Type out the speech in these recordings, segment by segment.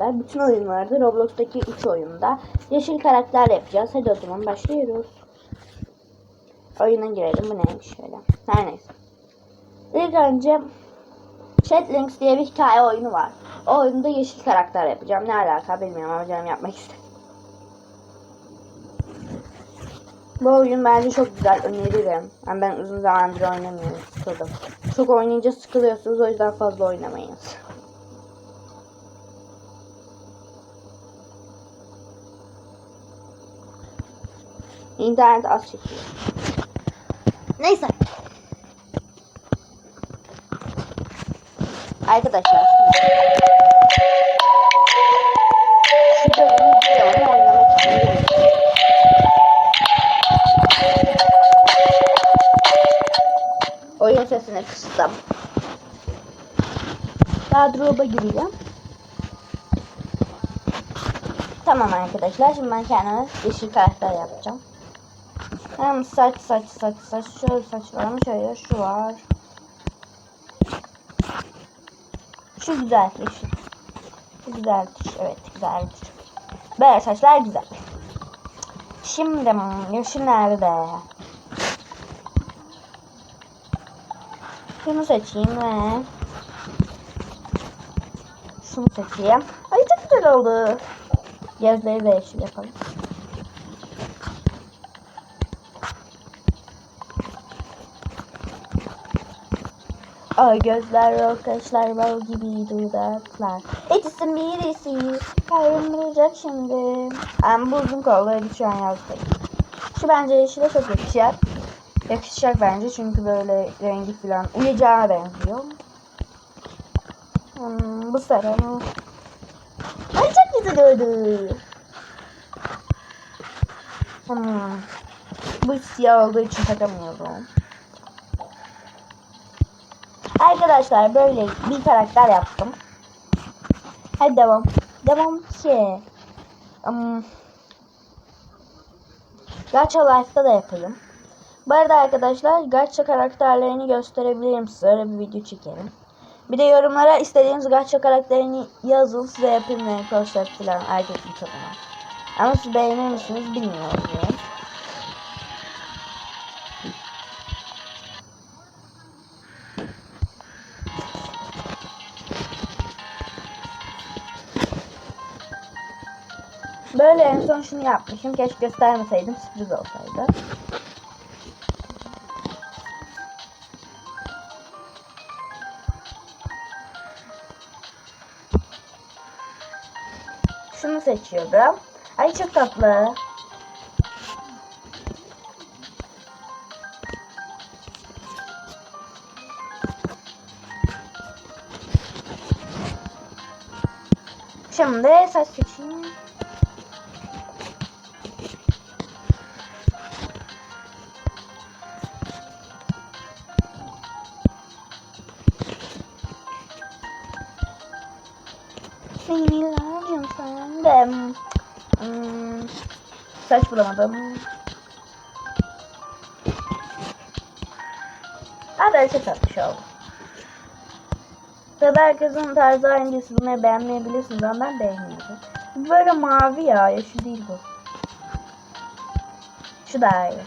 beraber bütün oyunlarda Roblox'taki 3 oyunda yeşil karakter yapacağız. Hadi o zaman başlıyoruz. Oyuna girelim. Bu neymiş şöyle. Her neyse. İlk önce Chatlinks diye bir hikaye oyunu var. O oyunda yeşil karakter yapacağım. Ne alaka bilmiyorum ama canım yapmak istedim. Bu oyun bence çok güzel öneririm. Yani ben uzun zamandır oynamıyorum. Sıkıldım. Çok oynayınca sıkılıyorsunuz. O yüzden fazla oynamayınız. İnternet az çekiyor. Neyse. Arkadaşlar. Şu bölümü biliyorum oynamak istiyorum. Oyun sesini kıstım. Daha drop'a gireceğim. Tamam arkadaşlar şimdi ben kendime yeşil karakter yapacağım. Hem saç saç saç saç şöyle saç var mı şöyle şu var. Şu güzel yeşil. Bu güzeldir. Evet güzeldir. Böyle saçlar güzel. Şimdi yeşil nerede? Şunu seçeyim ve şunu seçeyim. Ay çok güzel oldu. Gözleri de yeşil yapalım. Ay gözler arkadaşlar bal gibi dudaklar. İkisi birisi kavrulacak şimdi. Ben bu uzun kolları şu an yazdım. Şu bence yeşile çok yakışacak. Yakışacak bence çünkü böyle rengi falan uyacağına benziyor. Hmm, bu sarı mı? Ay çok güzel oldu. Hmm. Bu siyah olduğu için takamıyorum. Arkadaşlar böyle bir karakter yaptım. Hadi devam. Devam ki. Um, Gacha Life'da da yapalım. Bu arada arkadaşlar Gacha karakterlerini gösterebilirim size. Öyle bir video çekelim. Bir de yorumlara istediğiniz Gacha karakterini yazın. Size yapayım arkadaşlar falan. Erkek bir kadına. Ama siz beğenir misiniz bilmiyorum. Şunu yapmışım. Keşke göstermeseydim. Sürpriz olsaydı. Şunu seçiyorum. Ay çok tatlı. Şimdi saç seçeyim. Saç bulamadım. Hadi çok tatlış oldu. Tabi herkesin tarzı aynı bunu beğenmeyebilirsiniz ama ben beğenmiyorum. Bu Böyle mavi ya, yeşil değil bu. Şu daha iyi.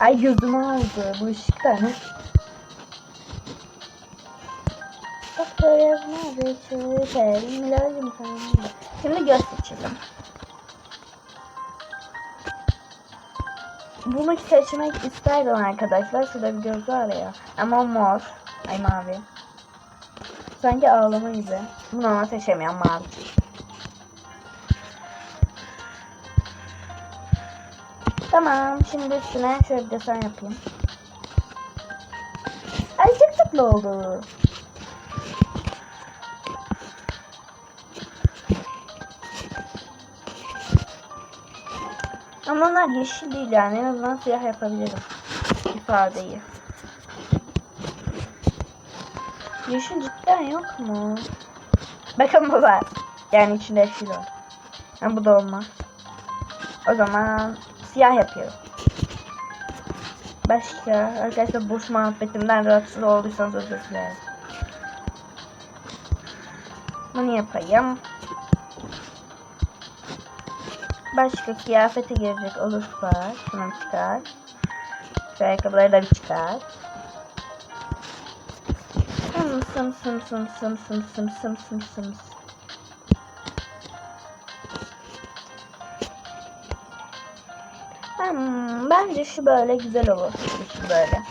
Ay gözüm aldı bu ışık da ne? Doktor yazmadı çöperim ilacım sandı. Şimdi göz seçelim. Bunu seçmek isterdim arkadaşlar. Şurada bir göz var ya. Ama mor. Ay mavi. Sanki ağlama gibi. Bunu ama seçemiyorum mavi. Tamam. Şimdi üstüne şöyle bir desen yapayım. Ay çok tatlı oldu. Ama onlar yeşil değil yani. En azından siyah yapabilirim. ifadeyi. Yeşil cidden yok mu? Bakın bu var. Yani içinde yeşil var. Yani bu da olmaz. O zaman siyah yapıyorum. Başka arkadaşlar boş muhabbetimden rahatsız olduysanız özür dilerim. Bunu yapayım. Başka kıyafete girecek olursa bir çıkar. Şu ayakkabıları da bir çıkar. Sım sım sım sım sım sım sım sım sım sım. Hmm, bence şu böyle güzel olur. Şu böyle.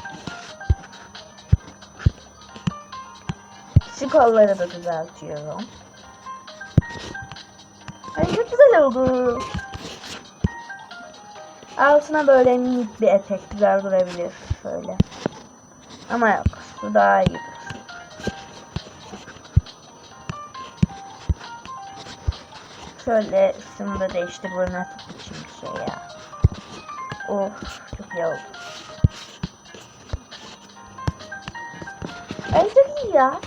Şu kolları da düzeltiyorum. Ay çok güzel oldu. Altına böyle minik bir etek güzel durabilir şöyle. Ama yok. Şu daha iyi. Şöyle şunu da değiştir. Bu nasıl bir şey ya. Of çok iyi oldu. Ay çok iyi ya.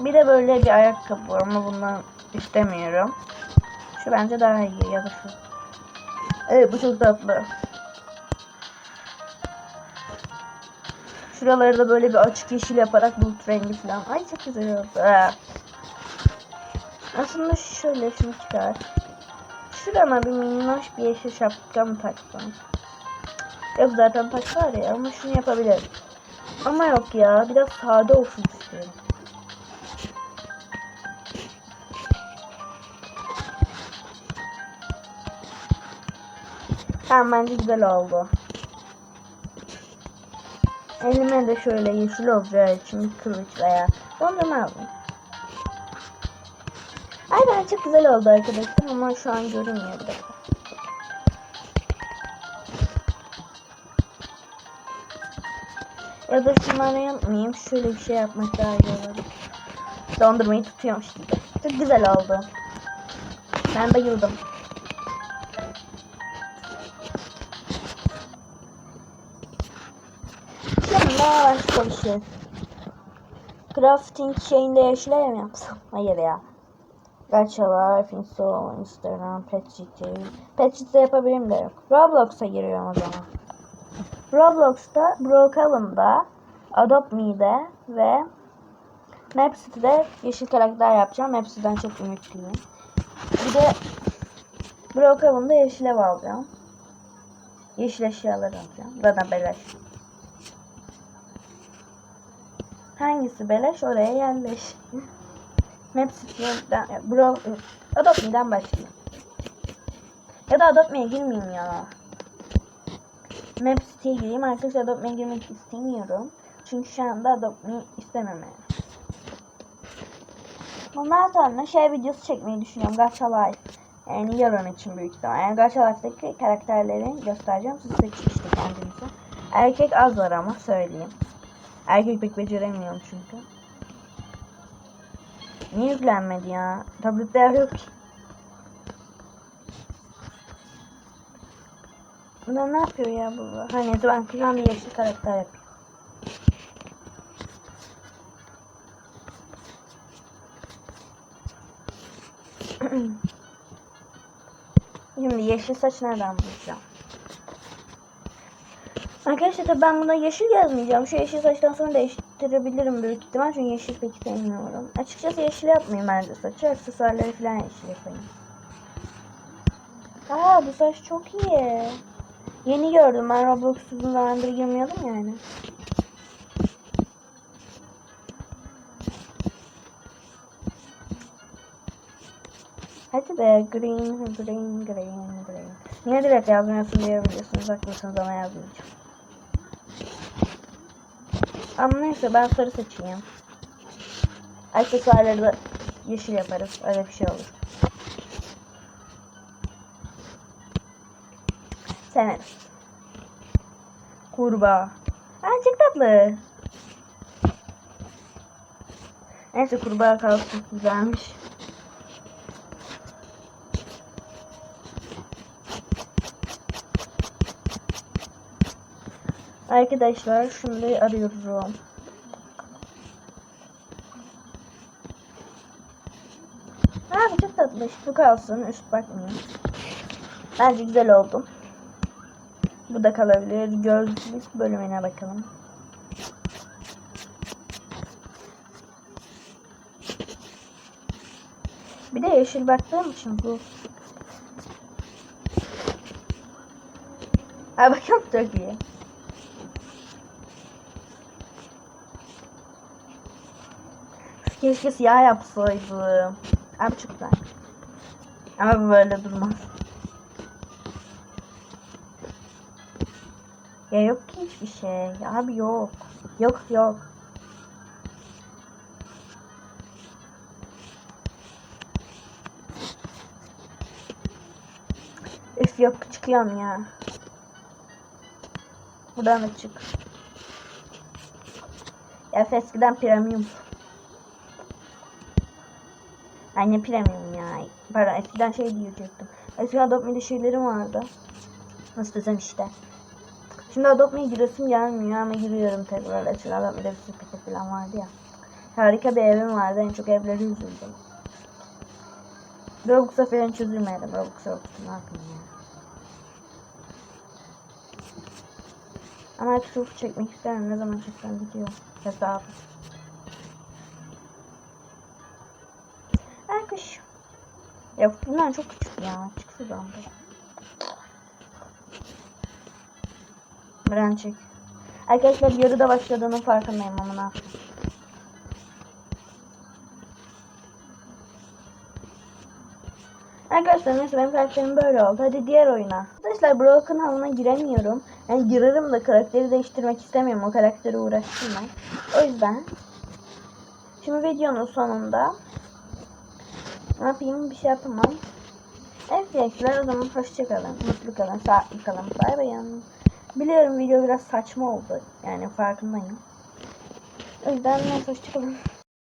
Bir de böyle bir ayakkabı var ama bundan istemiyorum. Şu bence daha iyi ya da şu. Evet bu çok tatlı. Şuraları da böyle bir açık yeşil yaparak bulut rengi falan. Ay çok güzel oldu. Aslında şöyle şunu çıkar. Şurama bir minnoş bir yeşil şapka mı taksam? Yok zaten taş var ya ama şunu yapabilirim. Ama yok ya biraz sade olsun istiyorum. Tamam bence güzel oldu. Elime de şöyle yeşil olacağı için kılıç veya dondurma aldım. Ay ben çok güzel oldu arkadaşlar ama şu an görünmüyor bir dakika. Ya da şunları yapmayayım. Şöyle bir şey yapmak daha iyi olur. Dondurmayı tutuyormuş gibi. Çok güzel oldu. Ben bayıldım. Başka bir şey. Crafting şeyinde yeşile mi yapsam? Hayır ya. Gachalar, Finso, Instagram, Petcity. Petcity yapabilirim de yok. Roblox'a giriyorum o zaman. Roblox'ta, Brookhaven'da, Adopt Me'de ve Mapcity'de yeşil karakter yapacağım. Mapcity'den çok ümitliyim. Bir de Brookhaven'da yeşil ev alacağım. Yeşil eşyalar alacağım. Zaten beleş. Hangisi beleş oraya yerleş. Mapcity'den, Bro, Adopt Me'den başlayayım. Ya da Adopt Me'ye girmeyeyim ya. Map City'ye gireyim. Arkadaşlar Adopt Me'ye girmek istemiyorum. Çünkü şu anda Me istememeye. Bundan sonra şey videosu çekmeyi düşünüyorum. Gacha Life. Yani yarın için büyük ihtimal. Yani Gacha Life'daki karakterleri göstereceğim. Siz seçin işte kendinize. Erkek az var ama söyleyeyim. Erkek pek beceremiyorum çünkü. Niye yüklenmedi ya? Tablette yer yok ki. Ben ne yapıyor ya bu? Ha neyse ben şu an bir yeşil karakter yapıyorum. Şimdi yeşil saç nereden bulacağım? Arkadaşlar tabii ben buna yeşil yazmayacağım. Şu yeşil saçtan sonra değiştirebilirim büyük ihtimal. Çünkü yeşil pek sevmiyorum. Açıkçası yeşil yapmayayım bence saçı. Aksesuarları falan yeşil yapayım. Aa bu saç çok iyi. Yeni gördüm ben Roblox uzun zamandır girmiyordum yani. Hadi be green green green green. Niye direkt yazmıyorsun diyebiliyorsunuz. Haklısınız ama yazmayacağım. Ama neyse ben sarı seçeyim. Aksesuarları da yeşil yaparız. Öyle bir şey olur. Sen Kurbağa. Aa çok tatlı. Neyse kurbağa kalsın güzelmiş. Arkadaşlar şimdi arıyorum. Ha bu çok tatlı. Şu kalsın. Üst bakmayayım. Bence güzel oldu. Bu da kalabilir. Gözlük bölümüne bakalım. Bir de yeşil baktığım için bu. Ha bakın çok iyi. Keşke siyah yapsaydım. Abi çok güzel. Ama bu böyle durmaz. Ya yok ki hiçbir şey. Abi yok. Yok yok. Üf yok çıkıyorum ya. Buradan da çık. Ya eskiden premium. Ay ne premium ya. Pardon eskiden şey diyecektim. Eskiden Adobe Media şeylerim vardı. Nasıl desem işte. Şimdi Adobe Media giresim gelmiyor ama giriyorum tekrar. Eskiden Adobe Media sepeti falan vardı ya. Harika bir evim vardı. En çok evleri üzüldüm. Robux'a falan hiç üzülmedim. Robux Robux'u ne yapayım ya. Ama artık çekmek isterim. Ne zaman çeksem gidiyor. Hesabı. Kuş. Ya bunlar çok küçük ya. Çık şuradan. Bren çek. Arkadaşlar yarıda başladığının farkındayım yapayım. Arkadaşlar neyse benim karakterim böyle oldu. Hadi diğer oyuna. Arkadaşlar Broken havuna giremiyorum. Yani girerim de karakteri değiştirmek istemiyorum. O karakteri uğraştırmak. O yüzden. Şimdi videonun sonunda ne yapayım bir şey yapamam. Gençler o zaman hoşçakalın. Mutlu kalın. Sağlıklı kalın. Bay bay. Biliyorum video biraz saçma oldu. Yani farkındayım. O yüzden hoşçakalın.